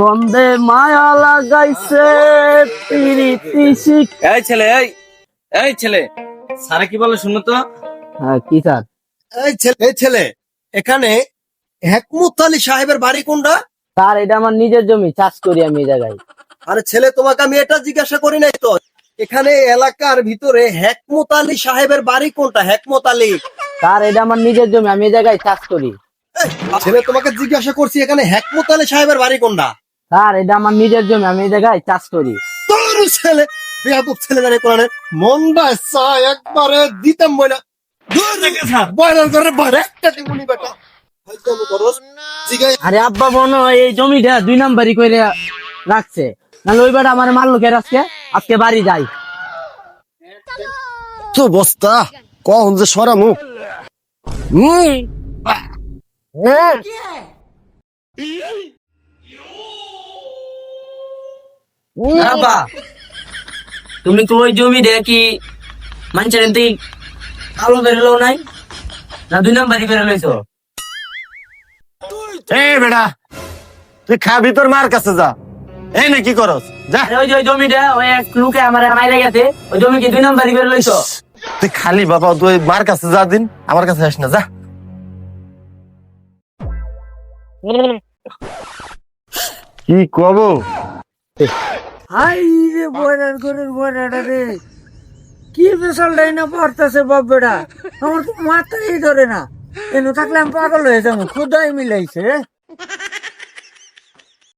বন্দে মায়া লাগাইছে প্রীতি শিখ। এই ছেলে এই এই ছেলে সারা কি বলে শুনো তো? হ্যাঁ কি স্যার? এই ছেলে এই ছেলে এখানে হেকমত আলী সাহেবের বাড়ি কোনটা? স্যার এটা আমার নিজের জমি চাষ করি আমি এই জায়গায়। আরে ছেলে তোমাকে আমি এটা জিজ্ঞাসা করি নাই তো। এখানে এলাকার ভিতরে হেকমত আলী সাহেবের বাড়ি কোনটা? হেকমত আলী। স্যার এটা আমার নিজের জমি আমি এই জায়গায় চাষ করি। ছেলে তোমাকে জিজ্ঞাসা করছি এখানে হেকমত আলী সাহেবের বাড়ি কোনটা? স্যার এটা আমার নিজের জমি আমি এই জায়গায় চাষ করি। তোর ছেলে বেয়াদব ছেলে কোরআনে মনটা চা একবারে দিতাম বয়লার করে একটা বেটা। আরে আব্বা মনে হয় এই জমিটা দুই নাম্বারই করে রাখছে। নাহলে ওই বেটা আমার মারলো কে আজকে? আজকে বাড়ি যাই। তো বস্তা কখন যে সরামু? আব্বা তুমি তো ওই জমি দেখি মানুষের এমনি আলো বেরোলো নাই? না দুই নাম্বারই বেরোলেছো এ বেটা তুই খাবি তোর মার কাছে যা। এই না কি করস? যা। ওই যে ওই জমিটা ওই এক লোকে আমার মাইরে গেছে ওই জমি কি দুই নাম্বারই বেরোলেছো তুই খালি বাবা তুই মার কাছে যা দিন আমার কাছে আস না যা। কি কব? হাই রে বয়রার ঘরের বয়রাটা রে। কি বিশাল না পড়তেছে বাব্বেটা আমার তো মাথাই ধরে না। এনে থাকলে আমি পাগল হয়ে যাব। খুদাই মিলাইছে